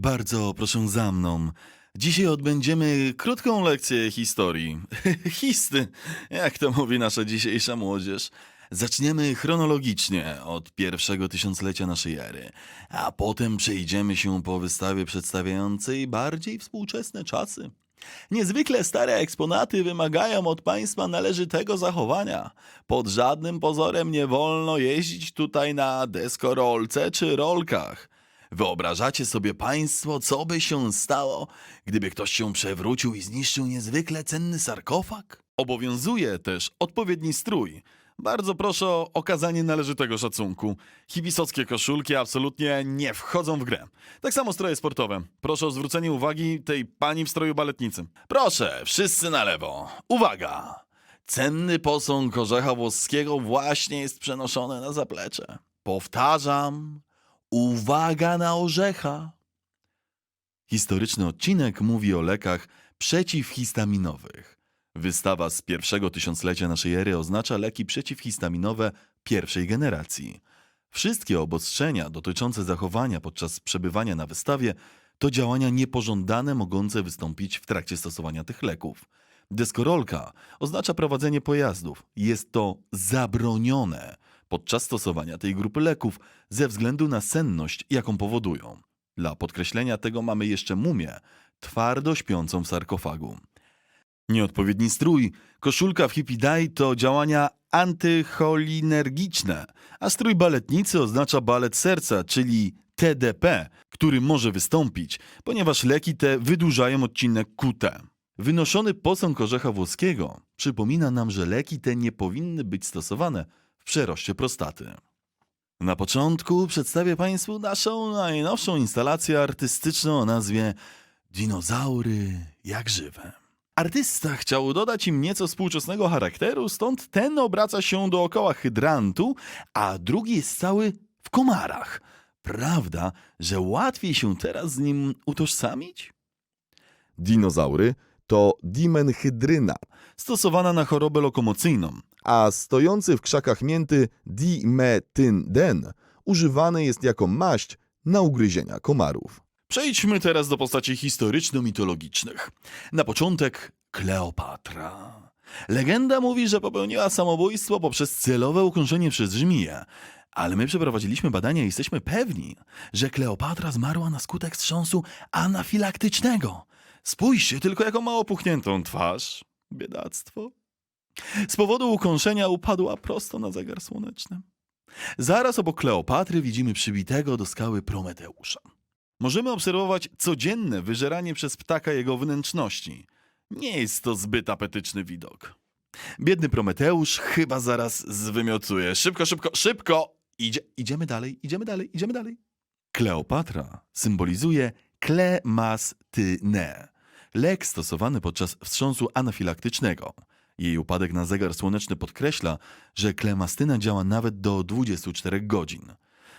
Bardzo proszę za mną. Dzisiaj odbędziemy krótką lekcję historii. Histy, jak to mówi nasza dzisiejsza młodzież. Zaczniemy chronologicznie od pierwszego tysiąclecia naszej ery, a potem przejdziemy się po wystawie przedstawiającej bardziej współczesne czasy. Niezwykle stare eksponaty wymagają od państwa należytego zachowania. Pod żadnym pozorem nie wolno jeździć tutaj na deskorolce czy rolkach. Wyobrażacie sobie państwo, co by się stało, gdyby ktoś się przewrócił i zniszczył niezwykle cenny sarkofag? Obowiązuje też odpowiedni strój. Bardzo proszę o okazanie należytego szacunku. Hibisockie koszulki absolutnie nie wchodzą w grę. Tak samo stroje sportowe. Proszę o zwrócenie uwagi tej pani w stroju baletnicy. Proszę, wszyscy na lewo. Uwaga! Cenny posąg orzecha włoskiego właśnie jest przenoszony na zaplecze. Powtarzam, uwaga na orzecha. Historyczny odcinek mówi o lekach przeciwhistaminowych. Wystawa z pierwszego tysiąclecia naszej ery oznacza leki przeciwhistaminowe pierwszej generacji. Wszystkie obostrzenia dotyczące zachowania podczas przebywania na wystawie to działania niepożądane mogące wystąpić w trakcie stosowania tych leków. Deskorolka oznacza prowadzenie pojazdów. Jest to zabronione podczas stosowania tej grupy leków ze względu na senność, jaką powodują. Dla podkreślenia tego mamy jeszcze mumię, twardo śpiącą w sarkofagu. Nieodpowiedni strój, koszulka w hipidai to działania antycholinergiczne, a strój baletnicy oznacza balet serca, czyli TDP, który może wystąpić, ponieważ leki te wydłużają odcinek QT. Wynoszony posąg orzecha włoskiego przypomina nam, że leki te nie powinny być stosowane przeroście prostaty. Na początku przedstawię Państwu naszą najnowszą instalację artystyczną o nazwie Dinozaury jak żywe. Artysta chciał dodać im nieco współczesnego charakteru, stąd ten obraca się dookoła hydrantu, a drugi jest cały w komarach. Prawda, że łatwiej się teraz z nim utożsamić? Dinozaury to dimenhydryna, Stosowana na chorobę lokomocyjną. a stojący w krzakach mięty dimetynden używany jest jako maść na ugryzienia komarów. Przejdźmy teraz do postaci historyczno-mitologicznych. Na początek Kleopatra. Legenda mówi, że popełniła samobójstwo poprzez celowe ukąszenie przez żmiję. Ale my przeprowadziliśmy badania i jesteśmy pewni, że Kleopatra zmarła na skutek wstrząsu anafilaktycznego. Spójrzcie tylko, jaką ma opuchniętą twarz. Biedactwo. Z powodu ukąszenia upadła prosto na zegar słoneczny. Zaraz obok Kleopatry widzimy przybitego do skały Prometeusza. Możemy obserwować codzienne wyżeranie przez ptaka jego wnętrzności. Nie jest to zbyt apetyczny widok. Biedny Prometeusz chyba zaraz zwymiotuje. Szybko, szybko, szybko! Idzie, idziemy dalej, idziemy dalej, idziemy dalej. Kleopatra symbolizuje klemastynę, lek stosowany podczas wstrząsu anafilaktycznego. Jej upadek na zegar słoneczny podkreśla, że klemastyna działa nawet do 24 godzin.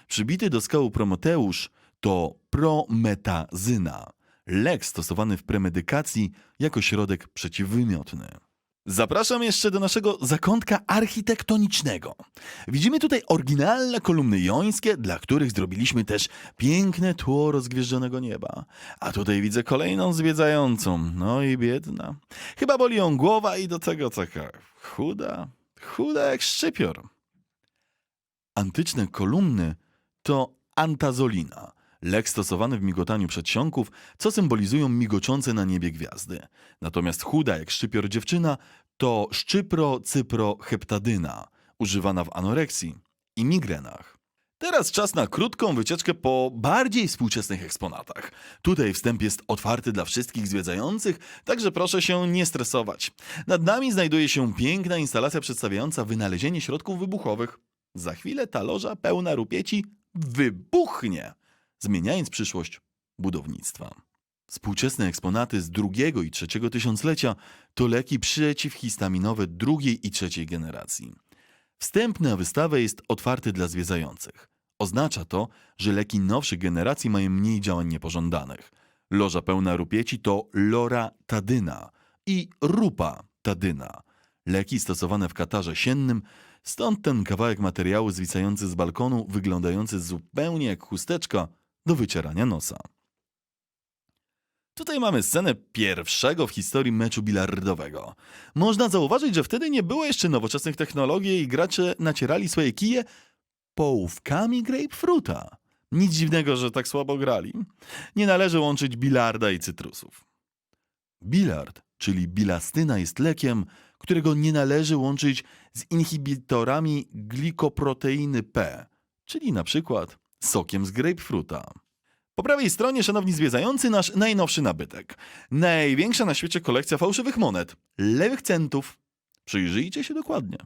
Przybity do skału Prometeusz to prometazyna, lek stosowany w premedykacji jako środek przeciwwymiotny. Zapraszam jeszcze do naszego zakątka architektonicznego. Widzimy tutaj oryginalne kolumny jońskie, dla których zrobiliśmy też piękne tło rozgwieżdżonego nieba. A tutaj widzę kolejną zwiedzającą, no i biedna. Chyba boli ją głowa i do tego taka chuda, chuda jak szczypior. Antyczne kolumny to antazolina, lek stosowany w migotaniu przedsionków, co symbolizują migoczące na niebie gwiazdy. Natomiast chuda jak szczypior dziewczyna to szczypro-cyproheptadyna, używana w anoreksji i migrenach. Teraz czas na krótką wycieczkę po bardziej współczesnych eksponatach. Tutaj wstęp jest otwarty dla wszystkich zwiedzających, także proszę się nie stresować. Nad nami znajduje się piękna instalacja przedstawiająca wynalezienie środków wybuchowych. Za chwilę ta loża pełna rupieci wybuchnie, zmieniając przyszłość budownictwa. Współczesne eksponaty z drugiego i trzeciego tysiąclecia to leki przeciwhistaminowe drugiej i trzeciej generacji. Wstęp na wystawę jest otwarty dla zwiedzających. Oznacza to, że leki nowszych generacji mają mniej działań niepożądanych. Loża pełna rupieci to loratadyna i rupa-tadyna. Leki stosowane w katarze siennym, stąd ten kawałek materiału zwisający z balkonu, wyglądający zupełnie jak chusteczka do wycierania nosa. Tutaj mamy scenę pierwszego w historii meczu bilardowego. Można zauważyć, że wtedy nie było jeszcze nowoczesnych technologii i gracze nacierali swoje kije połówkami grapefruita. Nic dziwnego, że tak słabo grali. Nie należy łączyć bilarda i cytrusów. Bilard, czyli bilastyna, jest lekiem, którego nie należy łączyć z inhibitorami glikoproteiny P, czyli na przykład sokiem z grapefruita. Po prawej stronie, szanowni zwiedzający, nasz najnowszy nabytek. Największa na świecie kolekcja fałszywych monet, lewych centów. Przyjrzyjcie się dokładnie.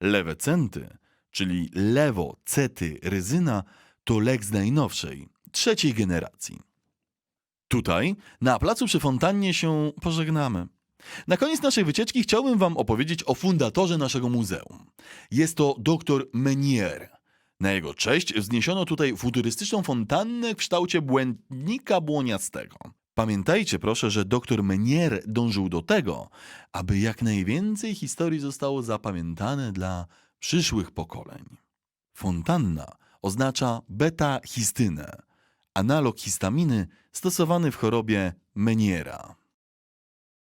Lewe centy, czyli lewo cety ryzyna, to lek z najnowszej, trzeciej generacji. Tutaj, na placu przy fontannie się pożegnamy. Na koniec naszej wycieczki chciałbym wam opowiedzieć o fundatorze naszego muzeum. Jest to dr Menier. Na jego cześć wzniesiono tutaj futurystyczną fontannę w kształcie błędnika błoniastego. Pamiętajcie proszę, że dr Menier dążył do tego, aby jak najwięcej historii zostało zapamiętane dla przyszłych pokoleń. Fontanna oznacza beta-histynę, analog histaminy stosowany w chorobie Meniera.